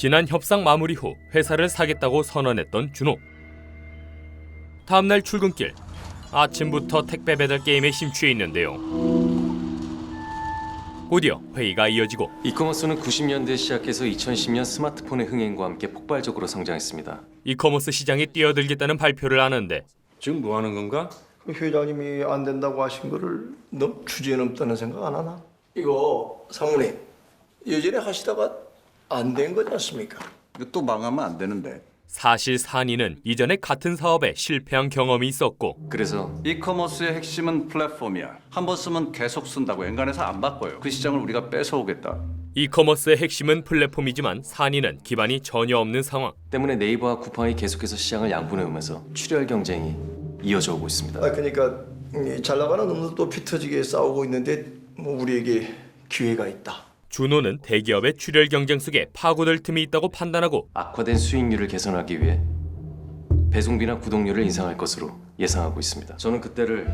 지난 협상 마무리 후 회사를 사겠다고 선언했던 준호. 다음날 출근길 아침부터 택배 배달 게임에 심취해 있는데요. 곧이어 회의가 이어지고 이커머스는 90년대 시작해서 2010년 스마트폰의 흥행과 함께 폭발적으로 성장했습니다. 이커머스 시장에 뛰어들겠다는 발표를 하는데 지금 뭐 하는 건가? 그 회장님이 안 된다고 하신 거를 너무 주제에 넘다는 생각 안 하나? 이거 사모님 예전에 하시다가 안 된 거지 않습니까? 이거 또 망하면 안 되는데. 사실 산이는 이전에 같은 사업에 실패한 경험이 있었고 그래서 이커머스의 핵심은 플랫폼이야. 한 번 쓰면 계속 쓴다고 엔간해서 안 바꿔요. 그 시장을 우리가 뺏어오겠다. 이커머스의 핵심은 플랫폼이지만 산이는 기반이 전혀 없는 상황. 때문에 네이버와 쿠팡이 계속해서 시장을 양분해 오면서 출혈 경쟁이 이어져 오고 있습니다. 아 그러니까 이잘 나가는 놈들도 피 터지게 싸우고 있는데 뭐 우리에게 기회가 있다. 준호는 대기업의 출혈 경쟁 속에 파고들 틈이 있다고 판단하고 악화된 수익률을 개선하기 위해 배송비나 구독료를 인상할 것으로 예상하고 있습니다. 저는 그때를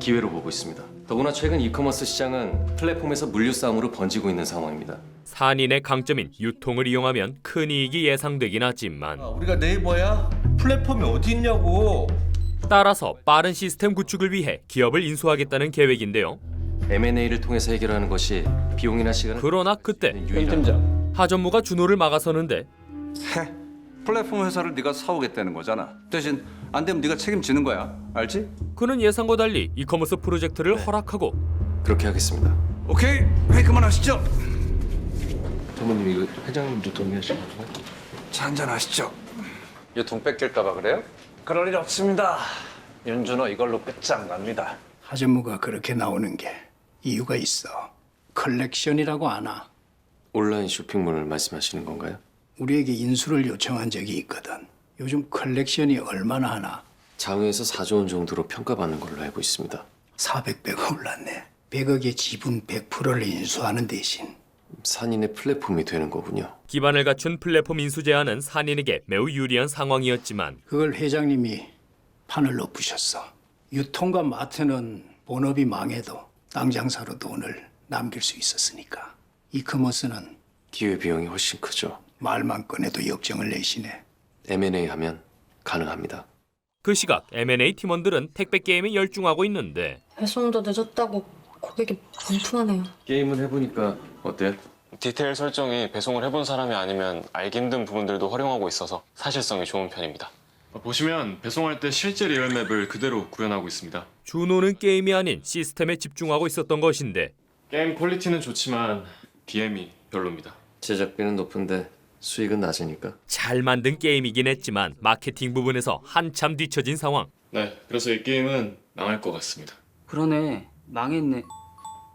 기회로 보고 있습니다. 더구나 최근 이커머스 시장은 플랫폼에서 물류 싸움으로 번지고 있는 상황입니다. 산인의 강점인 유통을 이용하면 큰 이익이 예상되긴 하지만 우리가 네이버야? 플랫폼이 어디 있냐고. 따라서 빠른 시스템 구축을 위해 기업을 인수하겠다는 계획인데요. M&A를 통해서 해결하는 것이 비용이나 시간을 그러나 그때 유일한 하전무가 준호를 막아서는데 해. 플랫폼 회사를 네가 사오겠다는 거잖아. 대신 안 되면 네가 책임지는 거야. 알지? 그는 예상과 달리 이커머스 프로젝트를 허락하고 그렇게 하겠습니다. 오케이. 회의 그만하시죠. 사모님 이거 회장님도 동의하시는 건가요? 자, 한잔 하시죠. 유통 뺏길까 봐 그래요? 그럴 일 없습니다. 윤준호 이걸로 끝장 납니다. 하전무가 그렇게 나오는 게 이유가 있어. 컬렉션이라고 아나. 온라인 쇼핑몰을 말씀하시는 건가요? 우리에게 인수를 요청한 적이 있거든. 요즘 컬렉션이 얼마나 하나? 장외에서 4조 원 정도로 평가받는 걸로 알고 있습니다. 400배가 올랐네. 100억의 지분 100%를 인수하는 대신 산인의 플랫폼이 되는 거군요. 기반을 갖춘 플랫폼 인수 제안은 산인에게 매우 유리한 상황이었지만 그걸 회장님이 판을 높으셨어. 유통과 마트는 본업이 망해도 땅 장사로 돈을 남길 수 있었으니까. 이커머스는 기회 비용이 훨씬 크죠. 말만 꺼내도 역정을 내시네. M&A 하면 가능합니다. 그 시각 M&A 팀원들은 택배 게임에 열중하고 있는데 배송도 늦었다고 고객이 반품하네요. 게임을 해보니까 어때요? 디테일 설정이 배송을 해본 사람이 아니면 알기 힘든 부분들도 활용하고 있어서 사실성이 좋은 편입니다. 보시면 배송할 때 실제 리얼맵을 그대로 구현하고 있습니다. 준호는 게임이 아닌 시스템에 집중하고 있었던 것인데 게임 퀄리티는 좋지만 DM이 별로입니다. 제작비는 높은데 수익은 낮으니까 잘 만든 게임이긴 했지만 마케팅 부분에서 한참 뒤처진 상황. 네, 그래서 이 게임은 망할 것 같습니다. 그러네. 망했네.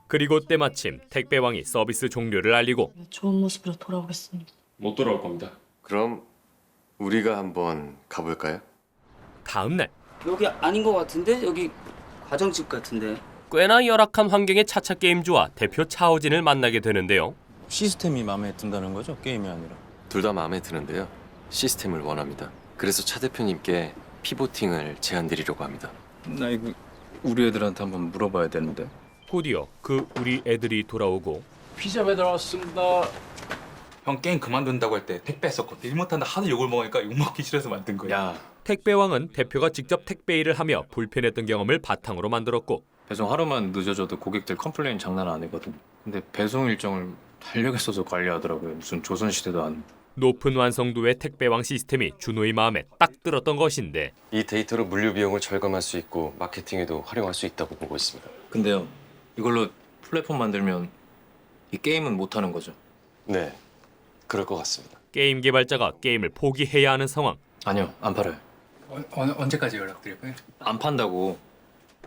그리고 때마침 택배왕이 서비스 종료를 알리고 좋은 모습으로 돌아오겠습니다. 못 돌아올 겁니다. 그럼 우리가 한번 가볼까요? 다음 날 여기 아닌 것 같은데? 여기 가정집 같은데. 꽤나 열악한 환경의 차차 게임주와 대표 차오진을 만나게 되는데요. 시스템이 마음에 든다는 거죠? 게임이 아니라. 둘 다 마음에 드는데요. 시스템을 원합니다. 그래서 차 대표님께 피보팅을 제안드리려고 합니다. 나 이거 우리 애들한테 한번 물어봐야 되는데. 곧이어 그 우리 애들이 돌아오고 피자 배달 왔습니다. 형 게임 그만둔다고 할 때 택배 했었거든. 일 못한다 하도 욕을 먹으니까 욕 먹기 싫어서 만든 거야. 야, 택배왕은 대표가 직접 택배 일을 하며 불편했던 경험을 바탕으로 만들었고 배송 하루만 늦어져도 고객들 컴플레인 장난 아니거든. 근데 배송 일정을 달력에 써서 관리하더라고요. 무슨 조선시대도 안. 높은 완성도의 택배왕 시스템이 준호의 마음에 딱 들었던 것인데 이 데이터로 물류 비용을 절감할 수 있고 마케팅에도 활용할 수 있다고 보고 있습니다. 근데요, 이걸로 플랫폼 만들면 이 게임은 못 하는 거죠? 네, 그럴 것 같습니다. 게임 개발자가 게임을 포기해야 하는 상황. 아니요, 안 팔아요. 어, 언제까지 연락드릴까요? 안 판다고.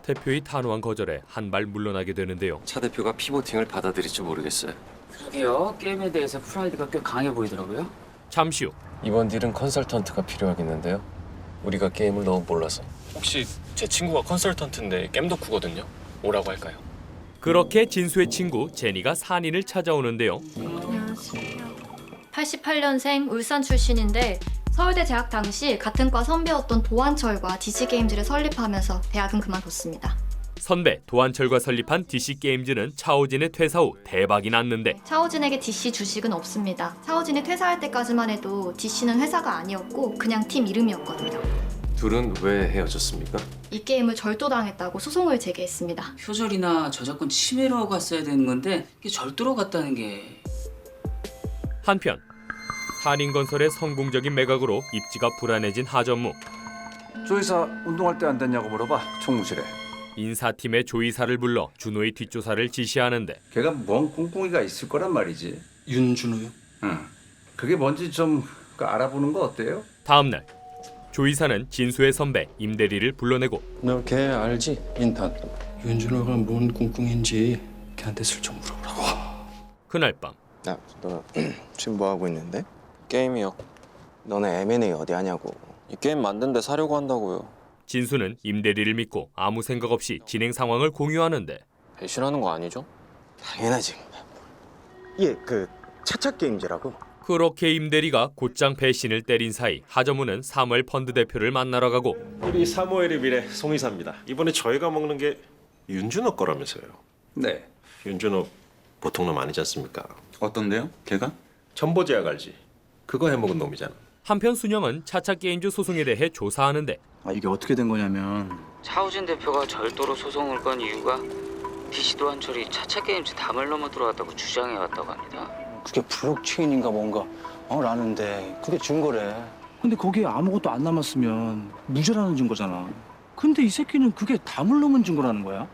대표의 단호한 거절에 한 발 물러나게 되는데요. 차 대표가 피보팅을 받아들일지 모르겠어요. 그러게요. 게임에 대해서 프라이드가 꽤 강해 보이더라고요. 잠시 후 이번 딜은 컨설턴트가 필요하겠는데요. 우리가 게임을 너무 몰라서. 혹시 제 친구가 컨설턴트인데 게임 덕후거든요. 오라고 할까요? 그렇게 진수의 친구 제니가 산인을 찾아오는데요. 안녕하세요. 88년생 울산 출신인데 서울대 재학 당시 같은 과 선배였던 도한철과 디지게임즈를 설립하면서 대학은 그만뒀습니다. 선배 도한철과 설립한 DC 게임즈는 차오진의 퇴사 후 대박이 났는데 차오진에게 DC 주식은 없습니다. 차오진이 퇴사할 때까지만 해도 DC는 회사가 아니었고 그냥 팀 이름이었거든요. 둘은 왜 헤어졌습니까? 이 게임을 절도당했다고 소송을 제기했습니다. 표절이나 저작권 침해로 갔어야 되는 건데 이게 절도로 갔다는 게 한편 한인건설의 성공적인 매각으로 입지가 불안해진 하전무 조이사 운동할 때 안 됐냐고 물어봐 총무실에. 인사팀의 조이사를 불러 준호의 뒷조사를 지시하는데 걔가 뭔 꿍꿍이가 있을 거란 말이지. 윤준호요? 응. 그게 뭔지 좀 알아보는 거 어때요? 다음날 조이사는 진수의 선배 임대리를 불러내고 너 걔 알지? 인턴. 윤준호가 뭔 꿍꿍인지 걔한테 슬쩍 물어보라고. 그날 밤 야, 너 지금 뭐 하고 있는데? 게임이요. 너네 M&A 어디 하냐고. 이 게임 만든 데 사려고 한다고요. 진수는 임대리를 믿고 아무 생각 없이 진행 상황을 공유하는데 배신하는 거 아니죠? 당연하지. 얘그 차차 게임즈라고. 그렇게 임대리가 곧장 배신을 때린 사이 하전무는 사무엘 펀드 대표를 만나러 가고 우리 사무엘의 미래 송이사입니다. 이번에 저희가 먹는 게 윤준호 거라면서요. 네. 윤준호 보통 놈 아니지 않습니까? 어떤데요? 걔가? 전보제약 알지? 그거 해먹은 놈이잖아. 한편 순영은 차차 게임즈 소송에 대해 조사하는데 아 이게 어떻게 된 거냐면 차우진 대표가 절도로 소송을 건 이유가 DC 도한철이 차차 게임즈 담을 넘어 들어왔다고 주장해 왔다고 합니다. 그게 블록체인인가 뭔가 어 라는데 그게 증거래. 근데 거기에 아무것도 안 남았으면 무죄라는 증거잖아. 근데 이 새끼는 그게 담을 넘은 증거라는 거야?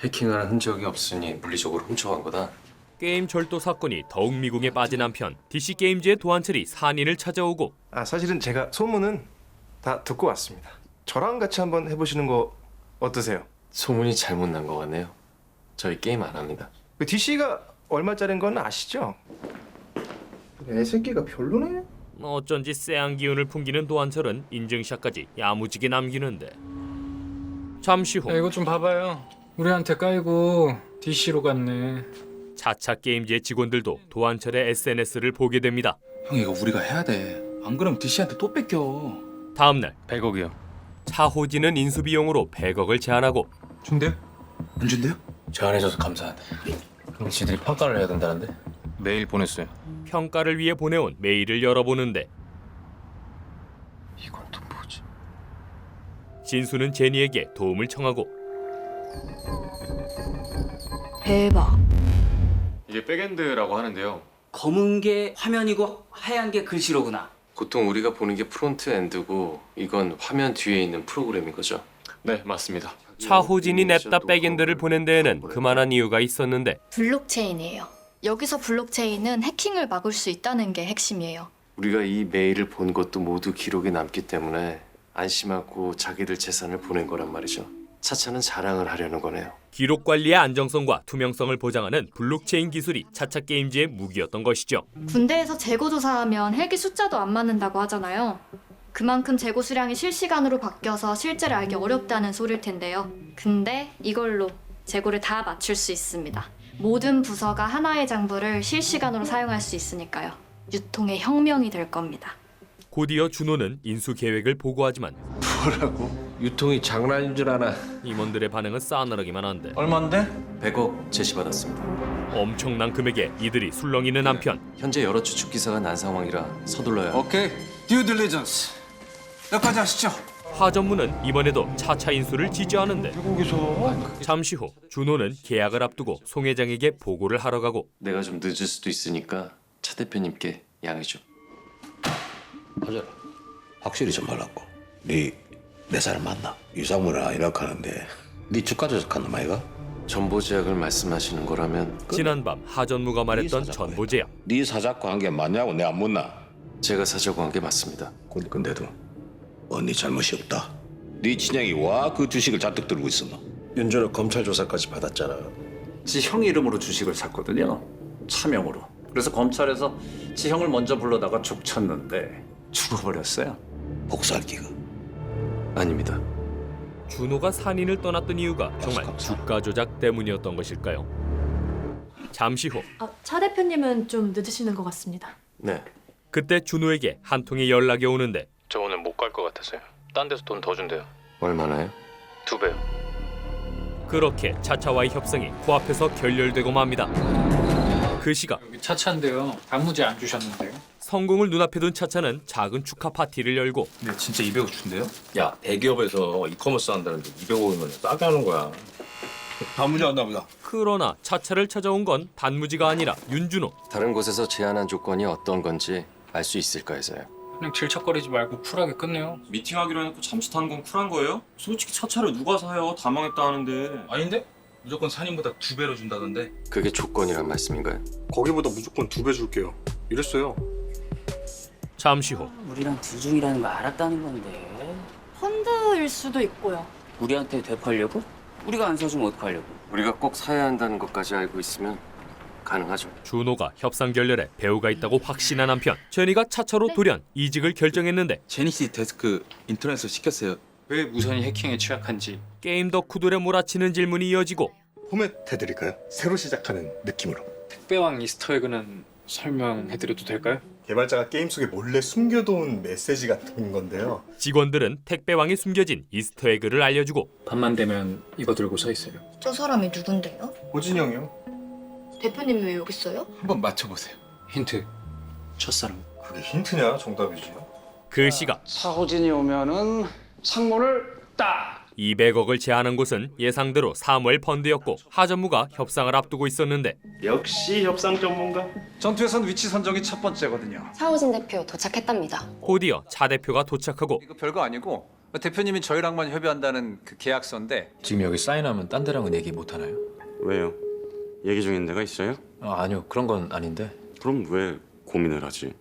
해킹하는 흔적이 없으니 물리적으로 훔쳐간 거다. 게임 절도 사건이 더욱 미궁에 빠진 한편 DC 게임즈의 도한철이 산인을 찾아오고 아 사실은 제가 소문은 다 듣고 왔습니다. 저랑 같이 한번 해보시는 거 어떠세요? 소문이 잘못 난거 같네요. 저희 게임 안 합니다. 그 DC가 얼마짜린 건 아시죠? 애 새끼가 별로네. 어쩐지 쎄한 기운을 풍기는 도한철은 인증샷까지 야무지게 남기는데 잠시 후 야, 이거 좀 봐봐요. 우리한테 깔고 DC로 갔네. 차차 게임즈의 직원들도 도한철의 SNS를 보게 됩니다. 형 이거 우리가 해야 돼. 안 그러면 DC한테 또 뺏겨. 다음 날 100억이요. 차호진은 인수 비용으로 100억을 제안하고 준대요? 안 준대요? 제안해줘서 감사하네. 그럼 지들이 평가를 해야 된다는데? 메일 보냈어요. 평가를 위해 보내온 메일을 열어보는데 이건 또 뭐지? 진수는 제니에게 도움을 청하고 대박. 이게 백엔드라고 하는데요. 검은 게 화면이고 하얀 게 글씨로구나. 보통 우리가 보는 게 프론트 엔드고 이건 화면 뒤에 있는 프로그램인 거죠. 네, 맞습니다. 차호진이 냅다 백엔드를 보낸 데에는 그만한 이유가 있었는데 블록체인이에요. 여기서 블록체인은 해킹을 막을 수 있다는 게 핵심이에요. 우리가 이 메일을 본 것도 모두 기록에 남기 때문에 안심하고 자기들 재산을 보낸 거란 말이죠. 차차는 자랑을 하려는 거네요. 기록 관리의 안정성과 투명성을 보장하는 블록체인 기술이 차차 게임즈의 무기였던 것이죠. 군대에서 재고 조사하면 헬기 숫자도 안 맞는다고 하잖아요. 그만큼 재고 수량이 실시간으로 바뀌어서 실제를 알기 어렵다는 소릴 텐데요. 근데 이걸로 재고를 다 맞출 수 있습니다. 모든 부서가 하나의 장부를 실시간으로 사용할 수 있으니까요. 유통의 혁명이 될 겁니다. 곧이어 준호는 인수 계획을 보고하지만 뭐라고? 유통이 장난인 줄 아나? 임원들의 반응은 싸늘하기만 한데 얼마인데? 100억 제시받았습니다. 엄청난 금액에 이들이 술렁이는 한편 현재 여러 추측 기사가 난 상황이라 서둘러야 합니다. 오케이. 듀 딜리전스. 여기까지 하시죠. 하전무는 이번에도 차차 인수를 지지하는데 잠시 후 준호는 계약을 앞두고 송 회장에게 보고를 하러 가고 내가 좀 늦을 수도 있으니까 차 대표님께 양해 좀. 하잖아. 확실히 좀 말라고. 네 내 사람 맞나? 유상무라 이렇게 하는데 네 주가 조작한 놈 아이가? 전보제약을 말씀하시는 거라면 지난밤 하전무가 말했던 전보제약 네 사자고 한 게 맞냐고 내가 안 묻나? 제가 사자고 한 게 맞습니다. 근데 근데도 언니 잘못이 없다. 네 친형이 와 그 주식을 잔뜩 들고 있었노. 윤준호 검찰 조사까지 받았잖아. 지형 이름으로 주식을 샀거든요. 차명으로. 그래서 검찰에서 지 형을 먼저 불러다가 족쳤는데 죽어버렸어요. 복살기가. 아닙니다. 준호가 산인을 떠났던 이유가 정말 주가 조작 때문이었던 것일까요? 잠시 후 아, 차 대표님은 좀 늦으시는 것 같습니다. 네. 그때 준호에게 한 통의 연락이 오는데 저 오늘 못 갈 것 같아서요. 딴 데서 돈 더 준대요. 얼마나요? 두 배요. 그렇게 차차와의 협상이 코앞에서 결렬되고 맙니다. 그 시각 여기 차차인데요. 단무지 안 주셨는데요. 성공을 눈앞에 둔 차차는 작은 축하 파티를 열고 근데 진짜 200억 준대요? 야 대기업에서 이커머스 한다는데 200억이면 싸게 하는 거야. 단무지 왔나 보다. 그러나 차차를 찾아온 건 단무지가 아니라 윤준호. 다른 곳에서 제안한 조건이 어떤 건지 알 수 있을까 해서요. 그냥 질척거리지 말고 쿨하게 끝내요. 미팅하기로 해놓고 잠수 타는 건 쿨한 거예요? 솔직히 차차를 누가 사요? 다 망했다 하는데 아닌데? 무조건 산임보다 두 배로 준다던데. 그게 조건이란 말씀인가요? 거기보다 무조건 두 배 줄게요. 이랬어요. 잠시 후 우리랑 둘중이라는 거 알았다는 건데 펀드일 수도 있고요. 우리한테 되팔려고? 우리가 안 사주면 어떡하려고? 우리가 꼭 사야 한다는 것까지 알고 있으면 가능하죠. 준호가 협상 결렬에 배우가 있다고 확신한 한편 제니가 차차로 돌연 이직을 결정했는데 제니씨 데스크 인터넷으로 시켰어요. 왜 무선이 해킹에 취약한지 게임 덕후들의 몰아치는 질문이 이어지고 포맷 해드릴까요? 새로 시작하는 느낌으로. 택배왕 이스터에그는 설명해드려도 될까요? 개발자가 게임 속에 몰래 숨겨둔 메시지 같은 건데요. 직원들은 택배왕에 숨겨진 이스터에그를 알려주고 밤만 되면 이거 들고 서 있어요. 저 사람이 누군데요? 호진이 형이요? 대표님이 왜 여기 있어요? 한번 맞춰보세요. 힌트. 첫사랑. 그게 힌트냐 정답이지. 그 시각 차호진이 오면은 창문을 딱 200억을 제안한 곳은 예상대로 사무엘 펀드였고 하전무가 협상을 앞두고 있었는데 역시 협상 전문가. 전투에선 위치 선정이 첫 번째거든요. 차호진 대표 도착했답니다. 곧이어 차 대표가 도착하고 이거 별거 아니고 대표님이 저희랑만 협의한다는 그 계약서인데 지금 여기 사인하면 딴 데랑은 얘기 못 하나요? 왜요? 얘기 중인 데가 있어요? 아, 아니요 그런 건 아닌데. 그럼 왜 고민을 하지?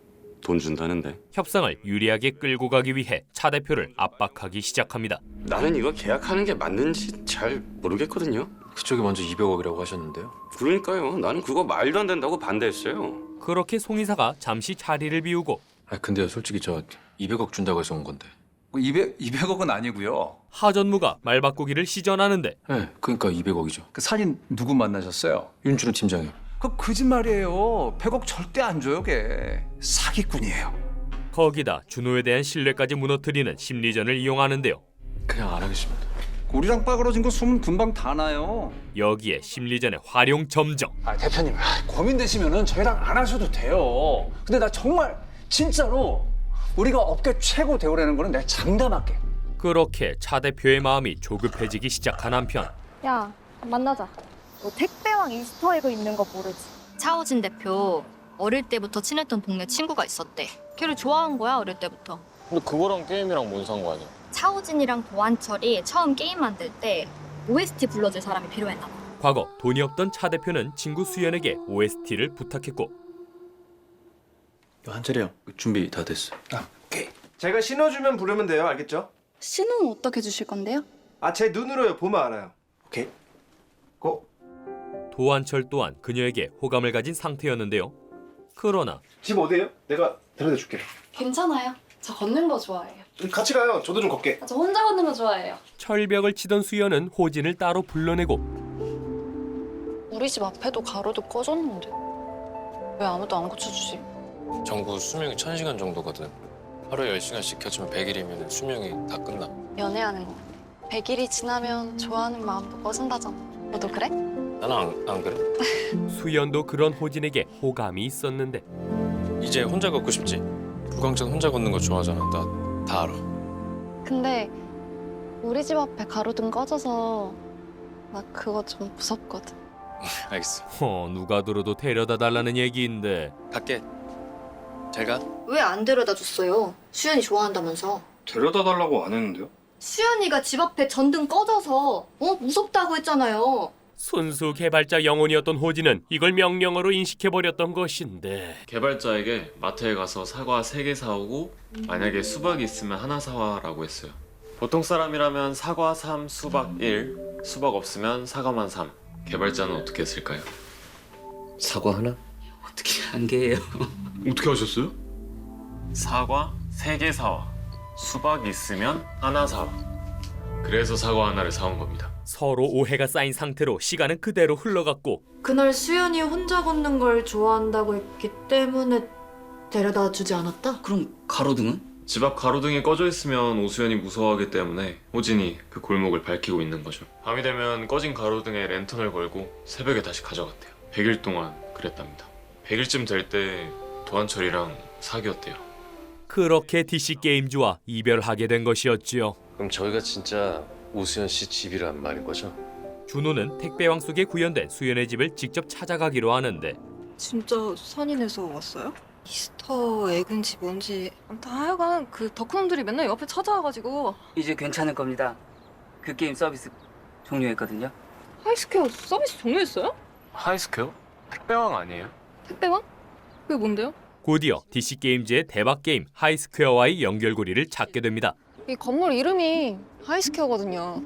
돈 준다는데. 협상을 유리하게 끌고 가기 위해 차 대표를 압박하기 시작합니다. 나는 이거 계약하는 게 맞는지 잘 모르겠거든요. 그쪽이 먼저 200억이라고 하셨는데요. 그러니까요. 나는 그거 말도 안 된다고 반대했어요. 그렇게 송 이사가 잠시 자리를 비우고 아 근데요 솔직히 저 200억 준다고 해서 온 건데. 200, 200억은 아니고요. 하전무가 말 바꾸기를 시전하는데 네, 그러니까 200억이죠. 그 사진 누구 만나셨어요? 윤준호 팀장이. 그 거짓말이에요. 100억 절대 안 줘요, 걔. 사기꾼이에요. 거기다 준호에 대한 신뢰까지 무너뜨리는 심리전을 이용하는데요. 그냥 안 하겠습니다. 우리랑 빠그러진 거 소문 금방 다 나요. 여기에 심리전의 활용 점정. 아 대표님 아, 고민되시면은 저희랑 안 하셔도 돼요. 근데 나 정말 진짜로 우리가 업계 최고 대우라는 거는 내가 장담할게. 그렇게 차 대표의 마음이 조급해지기 시작한 한편 야, 만나자. 너 택배왕 이스터에그 있는 거 모르지? 차호진 대표 어릴 때부터 친했던 동네 친구가 있었대. 걔를 좋아한 거야 어릴 때부터. 근데 그거랑 게임이랑 뭔 상관이야? 차호진이랑 도한철이 처음 게임 만들 때 OST 불러줄 사람이 필요했나 봐. 과거 돈이 없던 차 대표는 친구 수연에게 OST를 부탁했고 한철이 형 준비 다 됐어. 제가 신어주면 부르면 돼요. 알겠죠? 신호는 어떻게 주실 건데요? 아 제 눈으로요. 보면 알아요. 오케이. 고. 도한철 또한 그녀에게 호감을 가진 상태였는데요. 그러나 집 어디예요? 내가 데려다 줄게. 괜찮아요. 저 걷는 거 좋아해요. 같이 가요. 저도 좀 걷게. 저 혼자 걷는 거 좋아해요. 철벽을 치던 수연은 호진을 따로 불러내고 우리 집 앞에도 가로도 꺼졌는데 왜 아무도 안 고쳐주지? 정부 수명이 1000시간 정도거든. 하루에 10시간씩 켜지면 100일이면 수명이 다 끝나. 연애하는 거. 100일이 지나면 좋아하는 마음도 꺼진다잖아. 너도 그래? 나는 안, 안 그래. 수연도 그런 호진에게 호감이 있었는데 이제 혼자 걷고 싶지? 불광천 혼자 걷는 거 좋아하잖아. 나 다 알아. 근데 우리 집 앞에 가로등 꺼져서 나 그거 좀 무섭거든. 알겠어. 어, 누가 들어도 데려다 달라는 얘기인데 갈게. 잘 가. 왜 안 데려다 줬어요? 수연이 좋아한다면서. 데려다 달라고 안 했는데요? 수연이가 집 앞에 전등 꺼져서 어 무섭다고 했잖아요. 순수 개발자 영혼이었던 호진은 이걸 명령어로 인식해버렸던 것인데 개발자에게 마트에 가서 사과 3개 사오고 만약에 수박이 있으면 하나 사와라고 했어요. 보통 사람이라면 사과 3, 수박 1, 수박 없으면 사과만 3. 개발자는 어떻게 했을까요? 사과 하나? 어떻게 한 개예요? 어떻게 하셨어요? 사과 3개 사와. 수박 있으면 하나 사와. 그래서 사과 하나를 사온 겁니다. 서로 오해가 쌓인 상태로 시간은 그대로 흘러갔고 그날 수연이 혼자 걷는 걸 좋아한다고 했기 때문에 데려다 주지 않았다? 그럼 가로등은? 집 앞 가로등이 꺼져 있으면 오수연이 무서워하기 때문에 호진이 그 골목을 밝히고 있는 거죠. 밤이 되면 꺼진 가로등에 랜턴을 걸고 새벽에 다시 가져갔대요. 100일 동안 그랬답니다. 100일쯤 될 때 도한철이랑 사귀었대요. 그렇게 DC 게임즈와 이별하게 된 것이었지요. 그럼 저희가 진짜 오수연 씨 집이란 말인 거죠? 준호는 택배왕 속에 구현된 수연의 집을 직접 찾아가기로 하는데 진짜 산인에서 왔어요? 이스터 에그인지 뭔지 아무튼 하여간 그 덕후놈들이 맨날 옆에 찾아와가지고 이제 괜찮을 겁니다. 그 게임 서비스 종료했거든요. 하이스퀘어 서비스 종료했어요? 하이스퀘어? 택배왕 아니에요? 택배왕? 그게 뭔데요? 곧이어 DC 게임즈의 대박 게임 하이스퀘어와의 연결고리를 찾게 됩니다. 이 건물 이름이 하이스퀘어거든요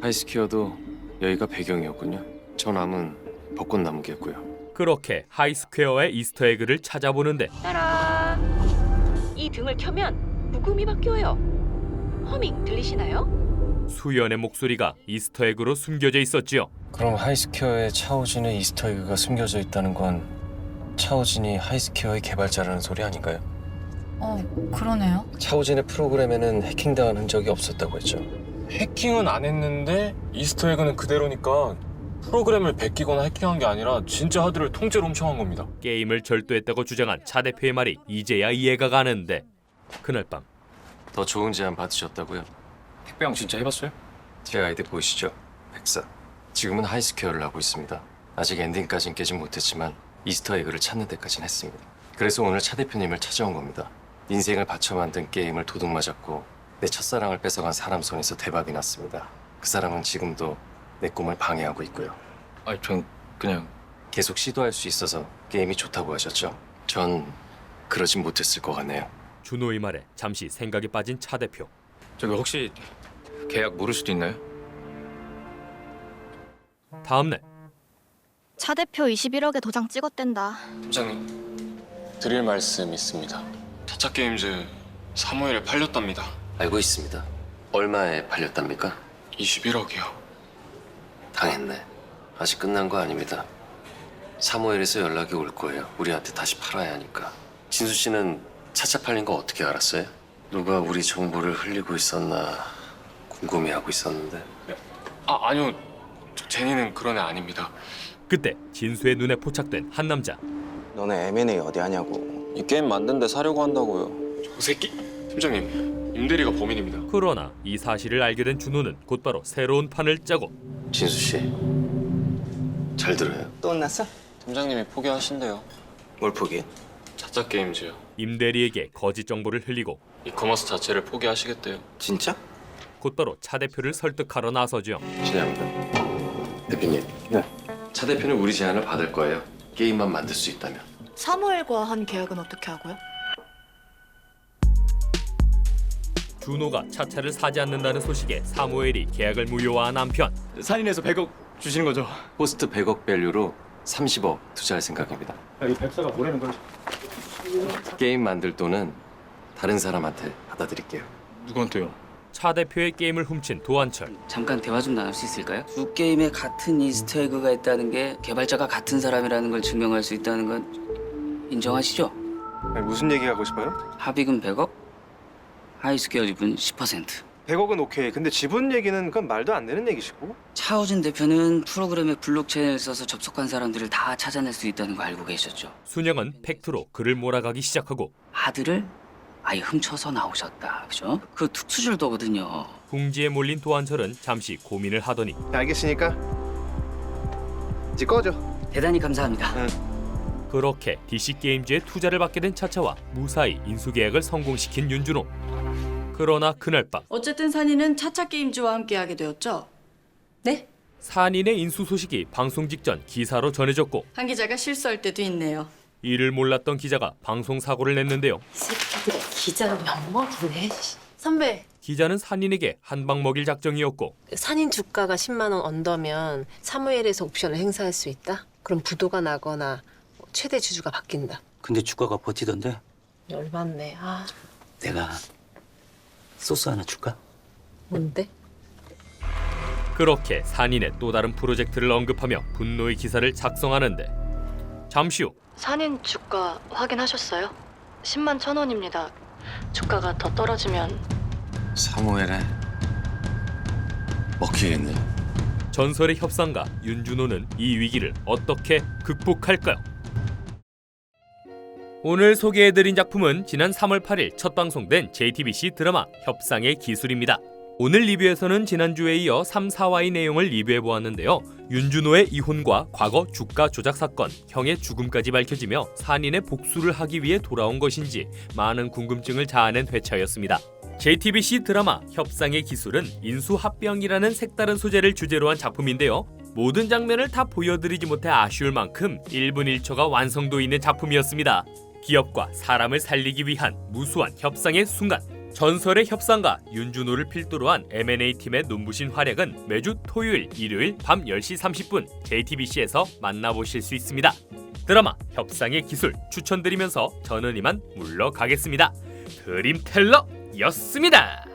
하이스퀘어도 여기가 배경이었군요. 저 나무는 벚꽃나무겠고요. 그렇게 하이스퀘어의 이스터에그를 찾아보는데 따란! 이 등을 켜면 부금이 바뀌어요. 허밍 들리시나요? 수연의 목소리가 이스터에그로 숨겨져 있었지요. 그럼 하이스퀘어에 차오진의 이스터에그가 숨겨져 있다는 건 차오진이 하이스퀘어의 개발자라는 소리 아닌가요? 어 그러네요 차오진의 프로그램에는 해킹당한 흔적이 없었다고 했죠. 해킹은 안 했는데 이스터에그는 그대로니까 프로그램을 베끼거나 해킹한 게 아니라 진짜 하드를 통째로 훔쳐간 겁니다. 게임을 절도했다고 주장한 차 대표의 말이 이제야 이해가 가는데 그날 밤 더 좋은 제안 받으셨다고요? 택배왕 진짜 해봤어요? 제 아이디 보이시죠? 백사. 지금은 하이스퀘어를 하고 있습니다. 아직 엔딩까진 깨진 못했지만 이스터 에그를 찾는 데까진 했습니다. 그래서 오늘 차 대표님을 찾아온 겁니다. 인생을 바쳐 만든 게임을 도둑 맞았고 내 첫사랑을 뺏어간 사람 손에서 대박이 났습니다. 그 사람은 지금도 내 꿈을 방해하고 있고요. 아니 전 그냥 계속 시도할 수 있어서 게임이 좋다고 하셨죠? 전 그러진 못했을 것 같네요. 준호의 말에 잠시 생각에 빠진 차 대표. 저기 혹시 계약 모를 수도 있나요? 다음 날 차 대표 21억에 도장 찍었댄다. 팀장님 드릴 말씀 있습니다. 차차 게임즈 사무엘에 팔렸답니다. 알고 있습니다. 얼마에 팔렸답니까? 21억이요. 당했네. 아직 끝난 거 아닙니다. 사무엘에서 연락이 올 거예요. 우리한테 다시 팔아야 하니까. 진수 씨는 차차 팔린 거 어떻게 알았어요? 누가 우리 정보를 흘리고 있었나 궁금해하고 있었는데. 아 아니요. 저 제니는 그런 애 아닙니다. 그때 진수의 눈에 포착된 한 남자. 너네 M&A 어디 하냐고. 이 게임 만든 데 사려고 한다고요. 저 새끼. 팀장님 임대리가 범인입니다. 그러나 이 사실을 알게 된 준호는 곧바로 새로운 판을 짜고 진수 씨. 잘 들어요. 또 혼났어? 팀장님이 포기하신대요. 뭘 포기해? 차차 게임즈요. 임대리에게 거짓 정보를 흘리고 이커머스 자체를 포기하시겠대요. 진짜? 곧바로 차 대표를 설득하러 나서죠. 실례합니다. 대표님. 네. 차 대표는 우리 제안을 받을 거예요. 게임만 만들 수 있다면. 사무엘과 한 계약은 어떻게 하고요? 준호가 차차를 사지 않는다는 소식에 사무엘이 계약을 무효화한 한편 산인에서 100억 주시는 거죠? 포스트 100억 밸류로 30억 투자할 생각입니다. 이 백사가 뭐라는 거지? 게임 만들 돈은 다른 사람한테 받아드릴게요. 누구한테요? 차 대표의 게임을 훔친 도한철. 잠깐 대화 좀 나눌 수 있을까요? 두 게임에 같은 이스터에그가 있다는 게 개발자가 같은 사람이라는 걸 증명할 수 있다는 건 인정하시죠? 무슨 얘기 하고 싶어요? 합의금 100억, 하이스퀘어 지분 10%. 100억은 오케이. 근데 지분 얘기는 그건 말도 안 되는 얘기시고. 차오진 대표는 프로그램에 블록체인을 써서 접속한 사람들을 다 찾아낼 수 있다는 거 알고 계셨죠? 순영은 팩트로 그를 몰아가기 시작하고 하드를 아예 훔쳐서 나오셨다. 그죠? 그 특수줄도거든요. 궁지에 몰린 도한철은 잠시 고민을 하더니 알겠으니까 이제 꺼져. 대단히 감사합니다. 그렇게 DC 게임즈에 투자를 받게 된 차차와 무사히 인수 계약을 성공시킨 윤준호. 그러나 그날 밤 어쨌든 산이는 차차 게임즈와 함께하게 되었죠. 네? 산인의 인수 소식이 방송 직전 기사로 전해졌고 한 기자가 실수할 때도 있네요. 이를 몰랐던 기자가 방송 사고를 냈는데요. 기자는 엿먹이네. 선배, 기자는 산인에게 한 방 먹일 작정이었고 산인 주가가 10만 원 언더면 사무엘에서 옵션을 행사할 수 있다. 그럼 부도가 나거나 최대 주주가 바뀐다. 근데 주가가 버티던데 열받네. 아, 내가 소스 하나 줄까? 뭔데? 그렇게 산인의 또 다른 프로젝트를 언급하며 분노의 기사를 작성하는데 잠시 후 산인 주가 확인하셨어요? 10만 천 원입니다. 주가가 더 떨어지면 사무엘에 먹히겠네. 전설의 협상가 윤준호는 이 위기를 어떻게 극복할까요? 오늘 소개해드린 작품은 지난 3월 8일 첫 방송된 JTBC 드라마 협상의 기술입니다. 오늘 리뷰에서는 지난주에 이어 3, 4화의 내용을 리뷰해보았는데요. 윤준호의 이혼과 과거 주가 조작 사건, 형의 죽음까지 밝혀지며 산인의 복수를 하기 위해 돌아온 것인지 많은 궁금증을 자아낸 회차였습니다. JTBC 드라마 협상의 기술은 인수합병이라는 색다른 소재를 주제로 한 작품인데요. 모든 장면을 다 보여드리지 못해 아쉬울 만큼 1분 1초가 완성도 있는 작품이었습니다. 기업과 사람을 살리기 위한 무수한 협상의 순간. 전설의 협상가 윤준호를 필두로 한 M&A 팀의 눈부신 활약은 매주 토요일, 일요일 밤 10시 30분 JTBC에서 만나보실 수 있습니다. 드라마 협상의 기술 추천드리면서 저는 이만 물러가겠습니다. 드림텔러였습니다.